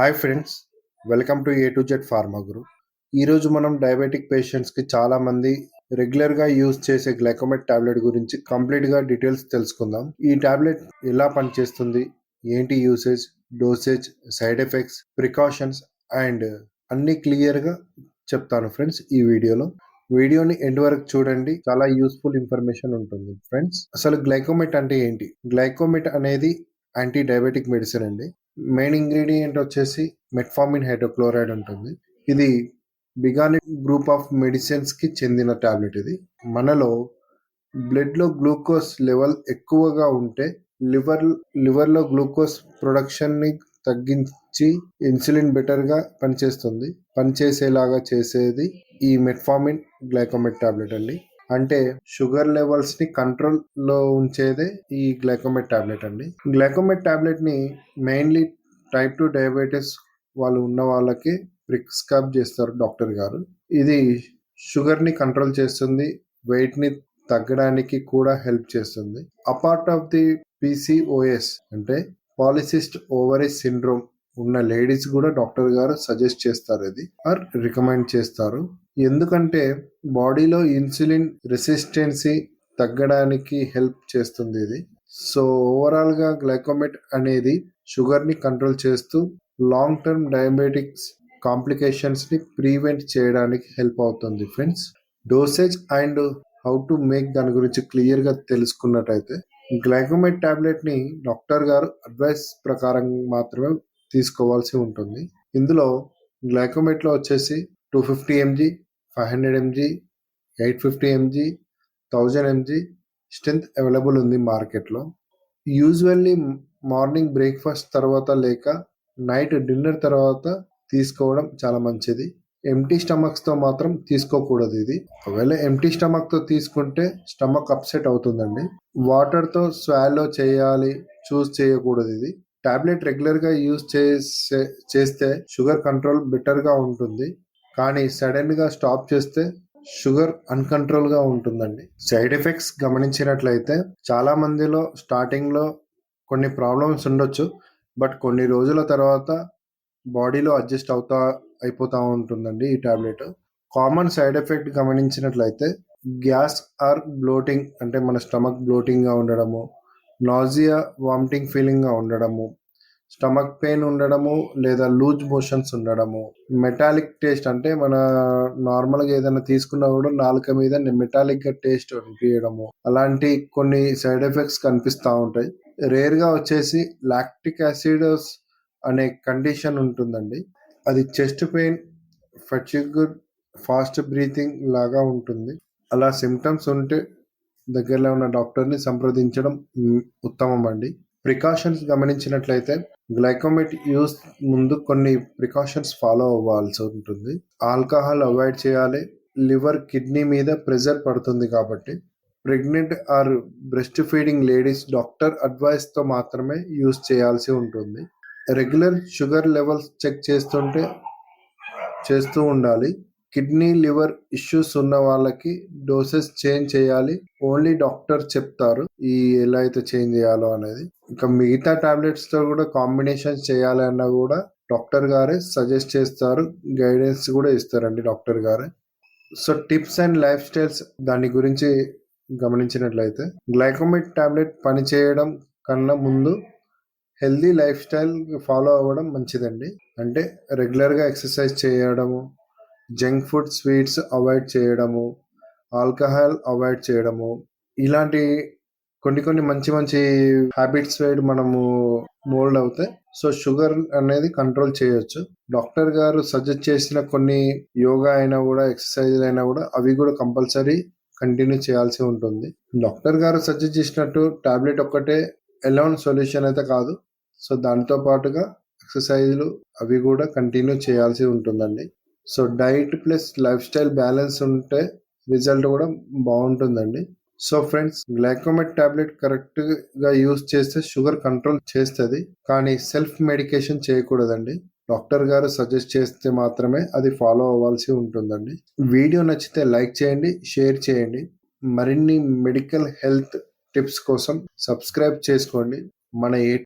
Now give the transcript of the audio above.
Hi friends welcome to A to Z pharma guru ఈరోజు మనం diabetic పేషెంట్స్కి చాలామంది రెగ్యులర్గా యూజ్ చేసే గ్లైకోమెట్ టాబ్లెట్ గురించి కంప్లీట్గా డీటెయిల్స్ తెలుసుకుందాం. ఈ టాబ్లెట్ ఎలా పనిచేస్తుంది? ఏంటి usage dosage side effects precautions and అన్ని క్లియర్గా చెప్తాను ఫ్రెండ్స్ ఈ వీడియోలో. వీడియోని ఎండ్ వరకు చూడండి చాలా యూస్ఫుల్ ఇన్ఫర్మేషన్ ఉంటుంది. ఫ్రెండ్స్ అసలు గ్లైకోమెట్ అంటే ఏంటి? గ్లైకోమెట్ అనేది యాంటీ డయాబెటిక్ మెడిసిన్ అండి. మెయిన్ ఇంగ్రీడియంట్ వచ్చేసి మెట్ఫామిన్ హైడ్రోక్లోరైడ్ ఉంటుంది. ఇది బిగానిక్ గ్రూప్ ఆఫ్ మెడిసిన్స్కి చెందిన టాబ్లెట్ ఇది. మనలో బ్లడ్లో గ్లూకోజ్ లెవెల్ ఎక్కువగా ఉంటే లివర్ లివర్లో గ్లూకోజ్ ప్రొడక్షన్ని తగ్గించి ఇన్సులిన్ బెటర్గా పనిచేస్తుంది. పనిచేసేలాగా చేసేది ఈ మెట్ఫామిన్ గ్లైకోమెట్ టాబ్లెట్ అండి. అంటే షుగర్ లెవెల్స్ని కంట్రోల్లో ఉంచేదే ఈ గ్లైకోమెట్ టాబ్లెట్ అండి. గ్లైకోమెట్ టాబ్లెట్ని మెయిన్లీ టైప్ టు డయాబెటీస్ వాళ్ళు ఉన్న వాళ్ళకి ప్రిస్క్రైబ్ చేస్తారు డాక్టర్ గారు. ఇది షుగర్ని కంట్రోల్ చేస్తుంది వెయిట్ని తగ్గడానికి కూడా హెల్ప్ చేస్తుంది. అపార్ట్ ఆఫ్ ది పిసిఓఎస్ అంటే పాలిసిస్ట్ ఓవరీ సిండ్రోమ్ ఉన్న లేడీస్ కూడా డాక్టర్ గారు సజెస్ట్ చేస్తారు ఇది ఆర్ రికమెండ్ చేస్తారు. ఎందుకంటే బాడీలో ఇన్సులిన్ రెసిస్టెన్సీ తగ్గడానికి హెల్ప్ చేస్తుంది ఇది. సో ఓవరాల్గా గ్లైకోమెట్ అనేది షుగర్ని కంట్రోల్ చేస్తూ లాంగ్ టర్మ్ డయాబెటిక్స్ కాంప్లికేషన్స్ని ప్రివెంట్ చేయడానికి హెల్ప్ అవుతుంది friends. Dosage and how to make దాని గురించి క్లియర్గా తెలుసుకున్నట్టయితే గ్లైకోమెట్ టాబ్లెట్ని డాక్టర్ గారు అడ్వైస్ ప్రకారం మాత్రమే తీసుకోవాల్సి ఉంటుంది. ఇందులో గ్లాకోమెట్లో వచ్చేసి two fifty MG five hundred MG eight fifty MG thousand MG strength available ఉంది మార్కెట్లో. యూజువల్లీ మార్నింగ్ బ్రేక్ఫాస్ట్ తర్వాత లేక నైట్ డిన్నర్ తర్వాత తీసుకోవడం చాలా మంచిది. ఎంటీ స్టమక్స్తో మాత్రం తీసుకోకూడదు ఇది. ఒకవేళ ఎంటీ స్టమక్తో తీసుకుంటే స్టమక్ అప్సెట్ అవుతుందండి. వాటర్తో స్వాలో చేయాలి చూస్ చేయకూడదు ఇది. టాబ్లెట్ రెగ్యులర్గా యూజ్ చేసే చేస్తే షుగర్ కంట్రోల్ బెటర్గా ఉంటుంది. కానీ సడన్గా స్టాప్ చేస్తే షుగర్ అన్కంట్రోల్గా ఉంటుందండి. సైడ్ ఎఫెక్ట్స్ గమనించినట్లయితే చాలా మందిలో స్టార్టింగ్లో కొన్ని ప్రాబ్లమ్స్ ఉండొచ్చు. బట్ కొన్ని రోజుల తర్వాత బాడీలో అడ్జస్ట్ అవుతా అయిపోతా ఉంటుందండి ఈ టాబ్లెట్. కామన్ సైడ్ ఎఫెక్ట్ గమనించినట్లయితే గ్యాస్ ఆర్ బ్లోటింగ్ అంటే మన స్టమక్ బ్లోటింగ్గా ఉండడము నాజియా వామిటింగ్ ఫీలింగ్గా ఉండడము స్టమక్ పెయిన్ ఉండడము లేదా లూజ్ మోషన్స్ ఉండడము. మెటాలిక్ టేస్ట్ అంటే మన నార్మల్గా ఏదైనా తీసుకున్నా కూడా నాలుక మీద మెటాలిక్గా టేస్ట్ అనిపించడము అలాంటి కొన్ని సైడ్ ఎఫెక్ట్స్ కనిపిస్తూ ఉంటాయి. రేర్గా వచ్చేసి లాక్టిక్ యాసిడోస్ అనే కండిషన్ ఉంటుందండి. అది chest pain fatigue fast breathing లాగా ఉంటుంది. అలా సిమ్టమ్స్ ఉంటే దగ్గరలో ఉన్న డాక్టర్ని సంప్రదించడం ఉత్తమం అండి. ప్రికాషన్స్ గమనించినట్లయితే గ్లైకోమెట్ యూస్ ముందు కొన్ని ప్రికాషన్స్ ఫాలో అవ్వాల్సి ఉంటుంది. ఆల్కహాల్ అవాయిడ్ చేయాలి. లివర్ కిడ్నీ మీద ప్రెజర్ పడుతుంది కాబట్టి pregnant or breast feeding ladies doctor అడ్వైస్తో మాత్రమే యూస్ చేయాల్సి ఉంటుంది. రెగ్యులర్ షుగర్ లెవెల్స్ చెక్ చేస్తుంటే చేస్తూ ఉండాలి. కిడ్నీ లివర్ ఇష్యూస్ ఉన్న వాళ్ళకి డోసెస్ చేంజ్ చేయాలి. ఓన్లీ డాక్టర్ చెప్తారు ఈ ఎలా అయితే చేంజ్ చేయాలో అనేది. ఇంకా మిగతా టాబ్లెట్స్తో కూడా కాంబినేషన్ చేయాలి అన్నా కూడా డాక్టర్ గారే సజెస్ట్ చేస్తారు. గైడెన్స్ కూడా ఇస్తారండి డాక్టర్ గారే. So tips and lifestyles దాని గురించి గమనించినట్లయితే గ్లైకోమిక్ టాబ్లెట్ పనిచేయడం కన్నా ముందు హెల్దీ లైఫ్ స్టైల్ ఫాలో అవ్వడం మంచిదండి. అంటే రెగ్యులర్గా ఎక్సర్సైజ్ చేయడము జంక్ ఫుడ్ స్వీట్స్ అవాయిడ్ చేయడము ఆల్కహాల్ అవాయిడ్ చేయడము ఇలాంటి కొన్ని కొన్ని మంచి మంచి హ్యాబిట్స్ వైడ్ మనము మోల్డ్ అవుతాయి సో షుగర్ అనేది కంట్రోల్ చేయొచ్చు. డాక్టర్ గారు సజెస్ట్ చేసిన కొన్ని యోగా అయినా కూడా ఎక్సర్సైజ్ అయినా కూడా అవి కూడా కంపల్సరీ కంటిన్యూ చేయాల్సి ఉంటుంది. డాక్టర్ గారు సజెస్ట్ చేసినట్టు టాబ్లెట్ ఒక్కటే ఎలోన్ సొల్యూషన్ అయితే కాదు. సో దాంతో పాటుగా ఎక్సర్సైజ్లు అవి కూడా కంటిన్యూ చేయాల్సి ఉంటుందండి. So diet plus lifestyle balance ఉంటే రిజల్ట్ కూడా బాగుంటుందండి. సో ఫ్రెండ్స్ గ్లైకోమెట్ టాబ్లెట్ కరెక్ట్గా యూస్ చేస్తే షుగర్ కంట్రోల్ చేస్తుంది కానీ సెల్ఫ్ మెడికేషన్ చేయకూడదండి. డాక్టర్ గారు సజెస్ట్ చేస్తే మాత్రమే అది ఫాలో అవ్వాల్సి ఉంటుందండి. వీడియో నచ్చితే లైక్ చేయండి షేర్ చేయండి. మరిన్ని మెడికల్ హెల్త్ టిప్స్ కోసం సబ్స్క్రైబ్ చేసుకోండి. మన ఏ